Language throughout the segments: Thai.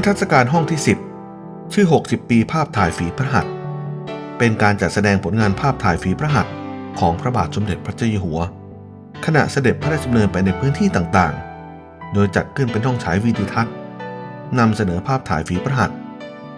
นิทรรศการห้องที่ 10 ชื่อ 60 ปีภาพถ่ายฝีพระหัตถ์เป็นการจัดแสดงผลงานภาพถ่ายฝีพระหัตถ์ของพระบาทสมเด็จพระเจ้าอยู่หัว ขณะเสด็จพระราชดำเนินไปในพื้นที่ต่างๆ โดยจัดขึ้นเป็นห้องฉายวิดีทัศน์นำเสนอภาพถ่ายฝีพระหัตถ์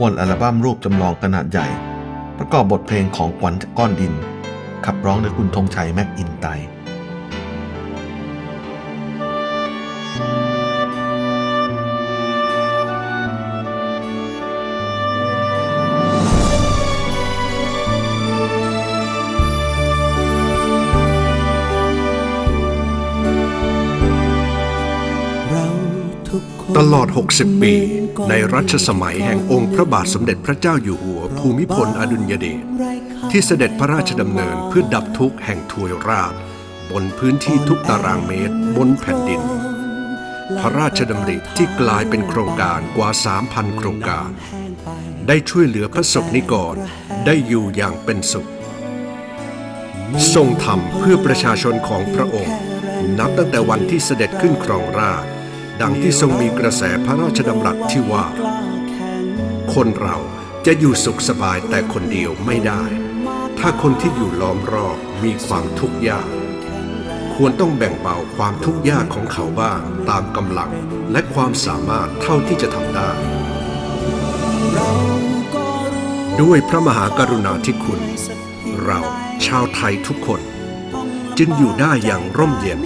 บนอัลบั้มรูปจำลองขนาดใหญ่ ประกอบบทเพลงของขวัญกก้อนดิน ขับร้องโดยคุณธงชัยแม็กอินไต ตลอด 60 ปี ในรัชสมัยแห่งองค์พระบาทสมเด็จพระเจ้าอยู่หัว ภูมิพลอดุลยเดชที่เสด็จพระราชดำเนินเพื่อดับทุกข์แห่งทวยราช บนพื้นที่ทุกตารางเมตรบนแผ่นดิน พระราชดำริที่กลายเป็นโครงการกว่า 3,000 โครงการ ได้ช่วยเหลือพระสงฆ์นิกรได้อยู่อย่างเป็นสุข ทรงทำเพื่อประชาชนของพระองค์ นับตั้งแต่วันที่เสด็จขึ้นครองราชย์ ดังที่ทรงมีกระแสพระราชดำรัสที่ว่า คนเราจะอยู่สุขสบายแต่คนเดียวไม่ได้ ถ้าคนที่อยู่ล้อมรอบมีความทุกข์ยาก ควรต้องแบ่งเบาความทุกข์ยากของเขาบ้างตามกำลังและความสามารถเท่าที่จะทำได้ ด้วยพระมหากรุณาธิคุณ เราชาวไทยทุกคน จึงอยู่ได้อย่างร่มเย็น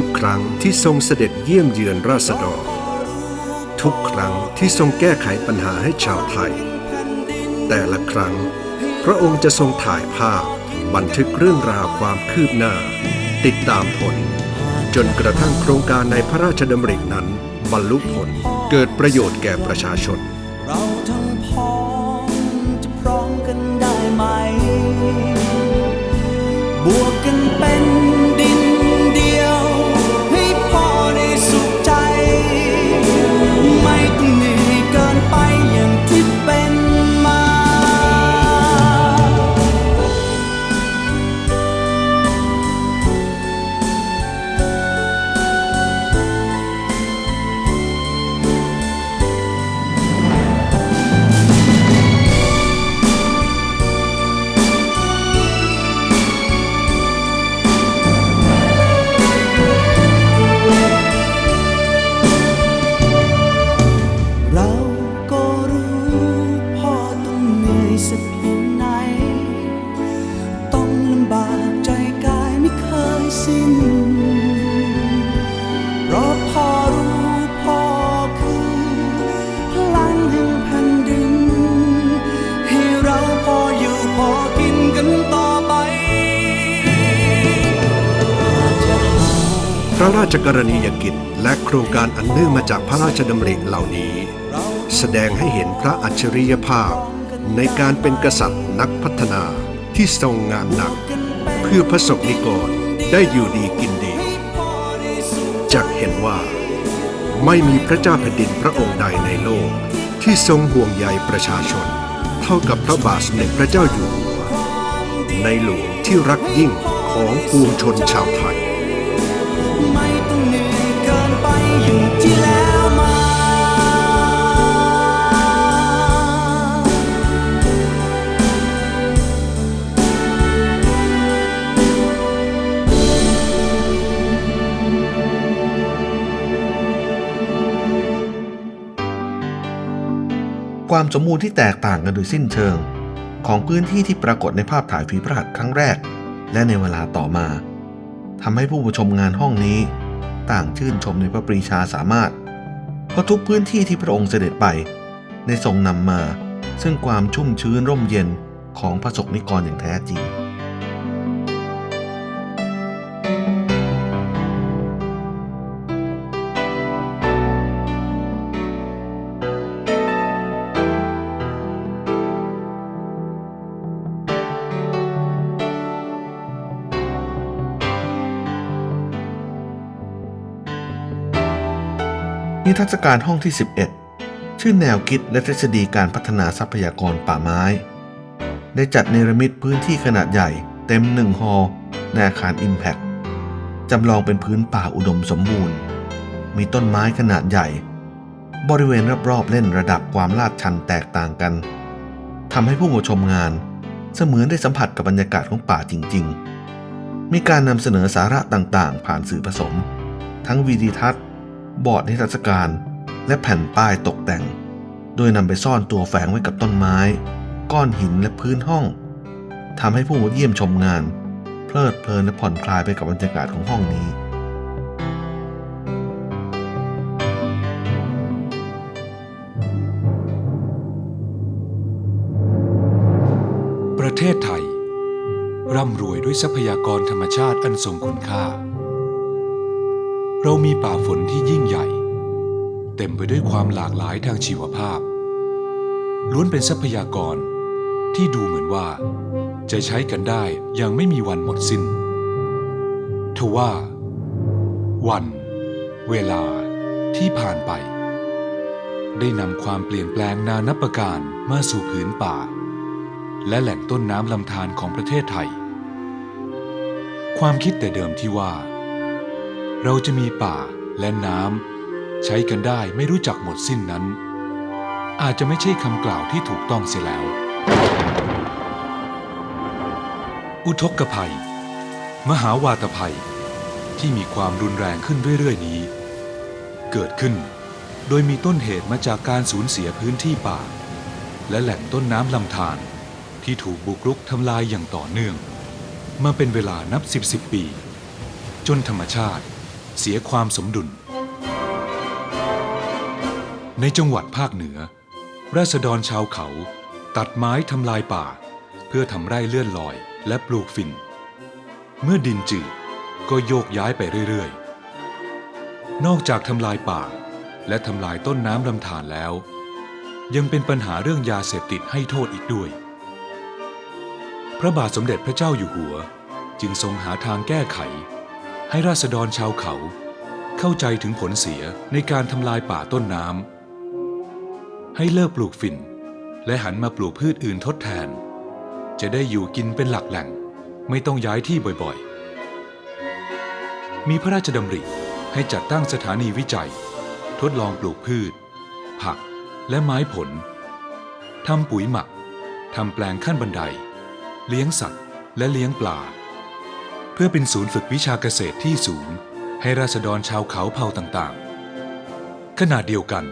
ทุกครั้งที่ทรงเสด็จเยี่ยมเยือนราษฎร ทุกครั้งที่ทรงแก้ไขปัญหาให้ชาวไทย แต่ละครั้ง พระองค์จะทรงถ่ายภาพ บันทึกเรื่องราวความคืบหน้า ติดตามผล จนกระทั่งโครงการในพระราชดำรินั้น บรรลุผลเกิดประโยชน์แก่ประชาชน เราทั้งพ้องจะพร้อมกันได้ไหม บวกกันเป็นดิน กรณียกิจและโครงการอันเนื่องมาจากพระราชดำริเหล่านี้ แสดงให้เห็นพระอัจฉริยภาพ ในการเป็นกษัตริย์นักพัฒนาที่ทรงงานหนัก เพื่อพระสงฆ์นิกรได้อยู่ดีกินดีจักเห็นว่าไม่มีพระเจ้าแผ่นดินพระองค์ใดในโลก ที่ทรงห่วงใยประชาชน เท่ากับพระบาทสมเด็จพระเจ้าอยู่หัว ในหลวงที่รักยิ่งของปวงชนชาวไทย ความสมบูรณ์ที่แตกต่างกันโดยสิ้นเชิง ของพื้นที่ที่ปรากฏในภาพถ่ายฝีพระหัตถ์ครั้งแรก และในเวลาต่อมาทำให้ผู้ชมงานห้องนี้ ต่างชื่นชมในพระปรีชาสามารถ เพราะทุกพื้นที่ที่พระองค์เสด็จไป ในทรงนำมา ซึ่งความชุ่มชื้นร่มเย็นของพระสกนิกรอย่างแท้จริง นิทรรศการห้องที่ 11 ชื่อแนวคิดและทฤษฎีการพัฒนาทรัพยากรป่าไม้ ได้จัดเนรมิตพื้นที่ขนาดใหญ่เต็มหนึ่งฮอลในอาคาร Impact จำลองเป็นพื้นป่าอุดมสมบูรณ์ มีต้นไม้ขนาดใหญ่ บริเวณรอบๆเล่นระดับความลาดชันแตกต่างกันทำให้ผู้มาชมงาน เสมือนได้สัมผัสกับบรรยากาศของป่าจริง ๆ มีการนำเสนอสาระต่างๆ ผ่านสื่อผสม ทั้งวีดีทัศน์ บอร์ดนิทรรศการ และแผ่นป้ายตกแต่ง โดยนำไปซ่อนตัวแฝงไว้กับต้นไม้ ก้อนหินและพื้นห้องทำให้ผู้มาเยี่ยมชมงาน เพลิดเพลินและผ่อนคลายไปกับบรรยากาศของห้องนี้ ประเทศไทย ร่ำรวยด้วยทรัพยากรธรรมชาติอันทรงคุณค่า เรามีป่าฝนที่ยิ่งใหญ่ เต็มไปด้วยความหลากหลายทางชีวภาพ ล้วนเป็นทรัพยากรที่ดูเหมือนว่า จะใช้กันได้อย่างไม่มีวันหมดสิ้นทว่า วัน เวลาที่ผ่านไป ได้นำความเปลี่ยนแปลงนานับประการมาสู่ผืนป่า และแหล่งต้นน้ำลำธารของประเทศไทย ความคิดแต่เดิมที่ว่า เราจะมีป่าและน้ำใช้กันได้ไม่รู้จักหมดสิ้นนั้น อาจจะไม่ใช่คำกล่าวที่ถูกต้องเสียแล้ว อุทกภัย มหาวาตภัย ที่มีความรุนแรงขึ้นเรื่อยๆนี้ เกิดขึ้นโดยมีต้นเหตุมาจากการสูญเสียพื้นที่ป่า และแหล่งต้นน้ำลำธารที่ถูกบุกรุกทำลายอย่างต่อเนื่อง มาเป็นเวลานับสิบสิบปี จนธรรมชาติ เสียความสมดุล ในจังหวัดภาคเหนือ ราษฎรชาวเขา ตัดไม้ทำลายป่า เพื่อทำไร่เลื่อนลอยและปลูกฝิ่น เมื่อดินจืดก็โยกย้ายไปเรื่อยๆ นอกจากทำลายป่าและทำลายต้นน้ำลำธารแล้ว ยังเป็นปัญหาเรื่องยาเสพติดให้โทษอีกด้วย พระบาทสมเด็จพระเจ้าอยู่หัว จึงทรงหาทางแก้ไข ให้ราษฎรชาวเขา เข้าใจถึงผลเสียในการทำลายป่าต้นน้ำให้เลิกปลูกฝิ่น และหันมาปลูกพืชอื่นทดแทน จะได้อยู่กินเป็นหลักแหล่ง ไม่ต้องย้ายที่บ่อยๆ มีพระราชดำริให้จัดตั้งสถานีวิจัย ทดลองปลูกพืช ผักและไม้ผลทำปุ๋ยหมักทำแปลงขั้นบันได เลี้ยงสัตว์และเลี้ยงปลา เพื่อเป็นศูนย์ฝึกวิชาเกษตรที่สูง ให้ราษฎรชาวเขาเผ่าต่างๆ ขณะเดียวกัน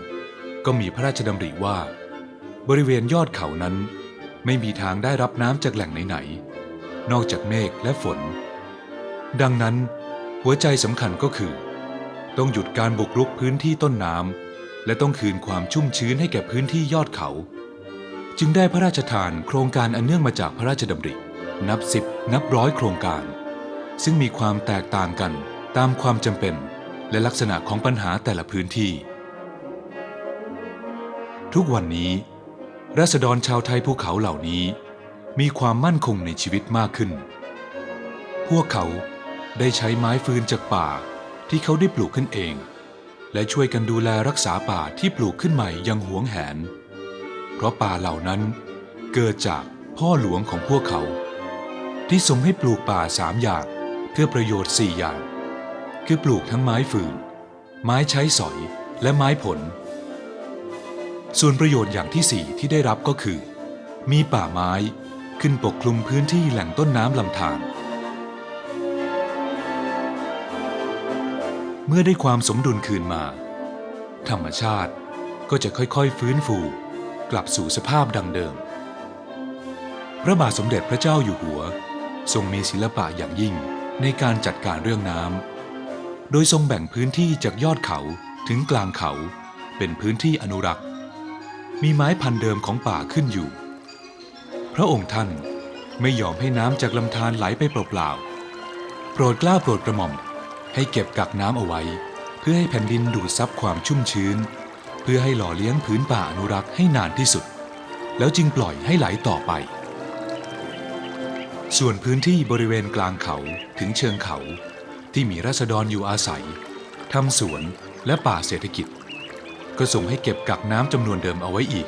ก็มีพระราชดำริว่า บริเวณยอดเขานั้นไม่มีทางได้รับน้ำจากแหล่งไหนๆ นอกจากเมฆและฝน ดังนั้นหัวใจสำคัญก็คือ ต้องหยุดการบุกรุกพื้นที่ต้นน้ำและต้องคืนความชุ่มชื้นให้แก่พื้นที่ยอดเขา จึงได้พระราชทานโครงการอันเนื่องมาจากพระราชดำริ นับสิบนับร้อยโครงการ ซึ่งมีความแตกต่างกันตามความจำเป็น และลักษณะของปัญหาแต่ละพื้นที่ ทุกวันนี้ ราษฎรชาวไทยภูเขาเหล่านี้ มีความมั่นคงในชีวิตมากขึ้น พวกเขาได้ใช้ไม้ฟืนจากป่าที่เขาได้ปลูกขึ้นเอง และช่วยกันดูแลรักษาป่าที่ปลูกขึ้นใหม่ยังหวงแหน เพราะป่าเหล่านั้นเกิดจากพ่อหลวงของพวกเขา ที่ทรงให้ปลูกป่าสามอย่าง เพื่อประโยชน์สี่อย่าง คือปลูกทั้งไม้ฟืน ไม้ใช้สอยและไม้ผล ส่วนประโยชน์อย่างที่สี่ที่ได้รับก็คือ มีป่าไม้ขึ้นปกคลุมพื้นที่แหล่งต้นน้ำลำธารเมื่อได้ความสมดุลคืนมา ธรรมชาติก็จะค่อยๆ ฟื้นฟู กลับสู่สภาพดังเดิม พระบาทสมเด็จพระเจ้าอยู่หัว ทรงมีศิลปะอย่างยิ่ง ในการจัดการเรื่องน้ำ โดยทรงแบ่งพื้นที่จากยอดเขาถึงกลางเขาเป็นพื้นที่อนุรักษ์ มีไม้พันธุ์เดิมของป่าขึ้นอยู่ พระองค์ท่านไม่ยอมให้น้ำจากลำธารไหลไปเปล่าๆ โปรดกล้าโปรดกระหม่อมให้เก็บกักน้ำเอาไว้ เพื่อให้แผ่นดินดูดซับความชุ่มชื้น เพื่อให้หล่อเลี้ยงพื้นป่าอนุรักษ์ให้นานที่สุด แล้วจึงปล่อยให้ไหลต่อไป ส่วนพื้นที่บริเวณกลางเขาถึงเชิงเขาที่มีราษฎรอยู่อาศัยทำสวนและป่าเศรษฐกิจ ก็ส่งให้เก็บกักน้ำจำนวนเดิมเอาไว้อีก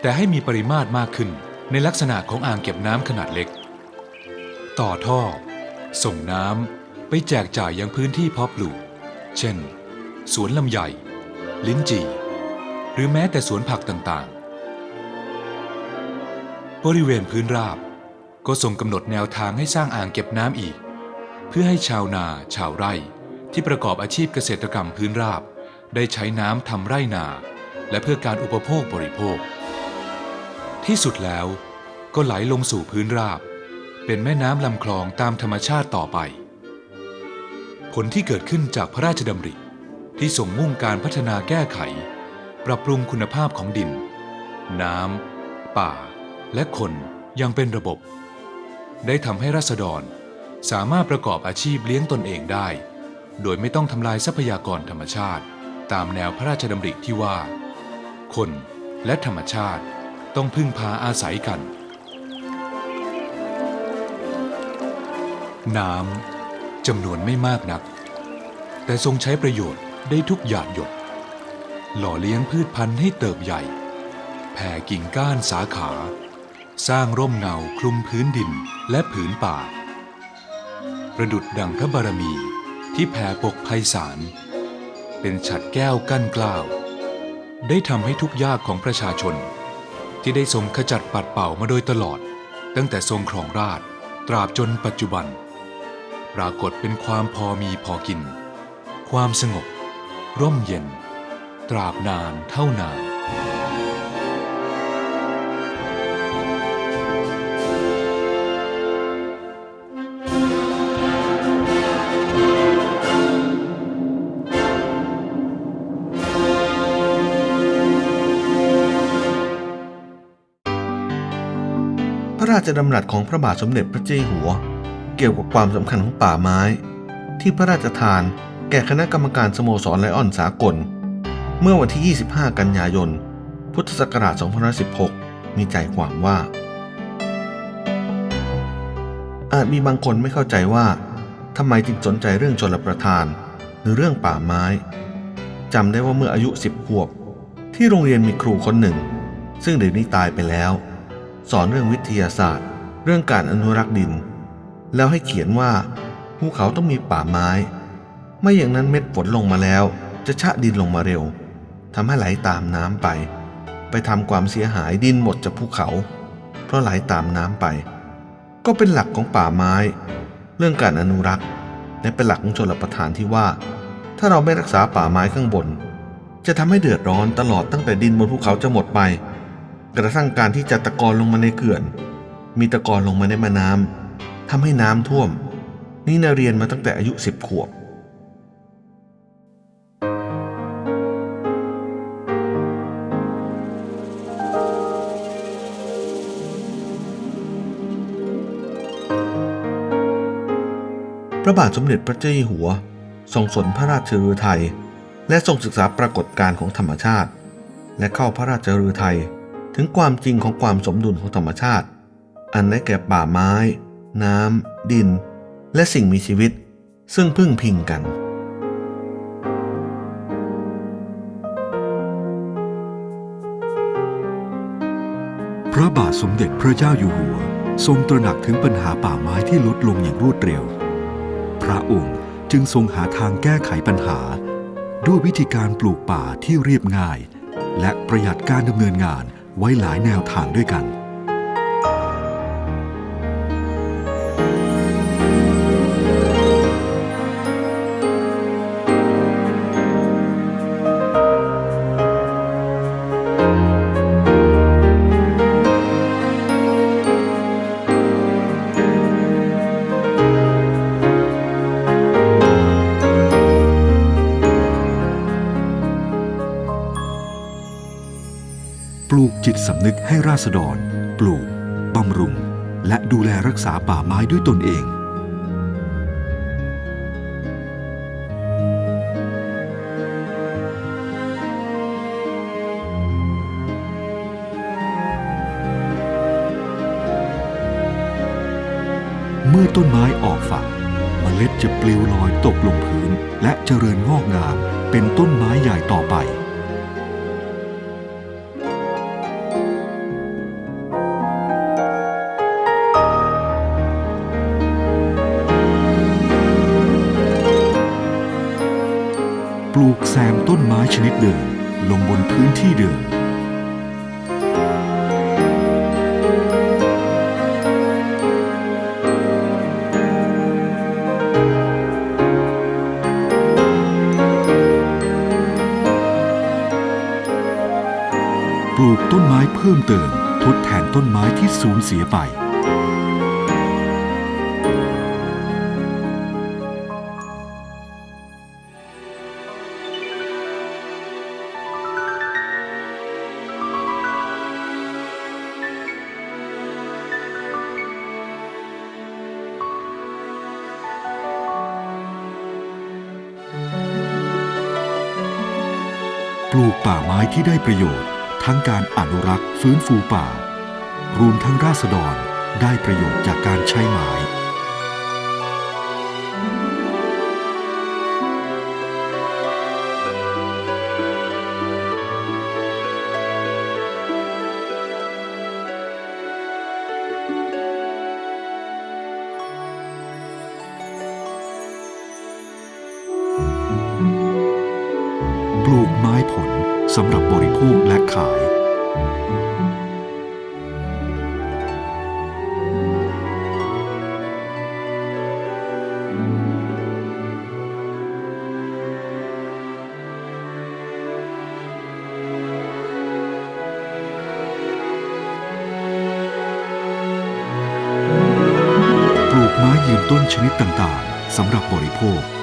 แต่ให้มีปริมาตรมากขึ้นในลักษณะของอ่างเก็บน้ำขนาดเล็ก ต่อท่อ ส่งน้ำไปแจกจ่ายยังพื้นที่เพาะปลูก เช่น สวนลำไยลิ้นจี่รือแม้แต่สวนผักต่างๆ บริเวณพื้นราบ ก็ทรงกำหนดแนวทางให้สร้างอ่างเก็บน้ำอีก เพื่อให้ชาวนาชาวไร่ ที่ประกอบอาชีพเกษตรกรรมพื้นราบ ได้ใช้น้ำทำไร่นา และเพื่อการอุปโภคบริโภค ที่สุดแล้วก็ไหลลงสู่พื้นราบ เป็นแม่น้ำลำคลองตามธรรมชาติต่อไป ผลที่เกิดขึ้นจากพระราชดำริที่ส่งมุ่งการพัฒนาแก้ไข ปรับปรุงคุณภาพของดิน น้ำป่า และคนยังเป็นระบบ ได้ทำให้ราษฎร สามารถประกอบอาชีพเลี้ยงตนเองได้ โดยไม่ต้องทำลายทรัพยากรธรรมชาติ ตามแนวพระราชดำริที่ว่า คนและธรรมชาติต้องพึ่งพาอาศัยกัน น้ำจำนวนไม่มากนัก แต่ทรงใช้ประโยชน์ได้ทุกหยาดหยด หล่อเลี้ยงพืชพันธุ์ให้เติบใหญ่ แผ่กิ่งก้านสาขา สร้างร่มเงาคลุมพื้นดินและผืนป่า ประดุดดังพระบารมีที่แผ่ปกไพศาลเป็นฉัดแก้วกั้นกล้าว ได้ทำให้ทุกยากของประชาชน ที่ได้ทรงขจัดปัดเป่ามาโดยตลอด ตั้งแต่ทรงครองราชตราบจนปัจจุบัน ปรากฏเป็นความพอมีพอกิน ความสงบ ร่มเย็น ตราบนานเท่านาน ระราชดำรัสของพระบาทสมเด็จพระเจ้าอยู่หัว เกี่ยวกับความสำคัญของป่าไม้ ที่พระราชทานแก่คณะกรรมการสโมสรไลออนสากล เมื่อวันที่ 25 กันยายน พุทธศักราช 2516 มีใจความว่า อาจมีบางคนไม่เข้าใจว่าทำไมจึงสนใจเรื่องชลประทาน หรือเรื่องป่าไม้จำได้ว่าเมื่ออายุ 10 ขวบ ที่โรงเรียนมีครูคนหนึ่ง ซึ่งเดี๋ยวนี้ตายไปแล้ว สอนเรื่องวิทยาศาสตร์ เรื่องการอนุรักษ์ดิน แล้วให้เขียนว่าภูเขาต้องมีป่าไม้ ไม่อย่างนั้นเม็ดฝนลงมาแล้ว จะชะดินลงมาเร็วทำให้ไหลตามน้ำไป ไปทำความเสียหายดินหมดจากภูเขา เพราะไหลตามน้ำไป ก็เป็นหลักของป่าไม้ เรื่องการอนุรักษ์และเป็นหลักของชลประทานที่ว่า ถ้าเราไม่รักษาป่าไม้ข้างบน จะทำให้เดือดร้อนตลอดตั้งแต่ดินบนภูเขาจะหมดไป กระทั่งการที่จะตะกอนลงมาในเขื่อน มีตะกอนลงมาในแม่น้ำทำให้น้ำท่วม นี่นาเรียนมาตั้งแต่อายุสิบขวบพระบาทสมเด็จพระเจ้าอยู่หัว ทรงสนพระราชฤทัยและทรงศึกษาปรากฏการณ์ของธรรมชาติ และเข้าพระราชฤทัย ถึงความจริงของความสมดุลของธรรมชาติ อันได้แก่ป่าไม้ น้ำ ดิน และสิ่งมีชีวิต ซึ่งพึ่งพิงกัน พระบาทสมเด็จพระเจ้าอยู่หัว ทรงตระหนักถึงปัญหาป่าไม้ที่ลดลงอย่างรวดเร็ว พระองค์จึงทรงหาทางแก้ไขปัญหา ด้วยวิธีการปลูกป่าที่เรียบง่าย และประหยัดการดำเนินงาน ไว้หลายแนวทางด้วยกัน สำนึกให้ราษฎร ปลูกบำรุง และดูแลรักษาป่าไม้ด้วยตนเอง เมื่อต้นไม้ออกฝักเมล็ดจะปลิวลอยตกลงพื้น และเจริญงอกงามเป็นต้นไม้ใหญ่ต่อไป ลูกแซมต้นไม้ชนิดเดิมลงบนพื้นที่เดิม ปลูกต้นไม้เพิ่มเติมทดแทนต้นไม้ที่สูญเสียไป ปลูกป่าไม้ที่ได้ประโยชน์ ทั้งการอนุรักษ์ฟื้นฟูป่า รวมทั้งราษฎรได้ประโยชน์จากการใช้ไม้าย ปลูกไม้ยืนต้นชนิดต่างๆสำหรับบริโภค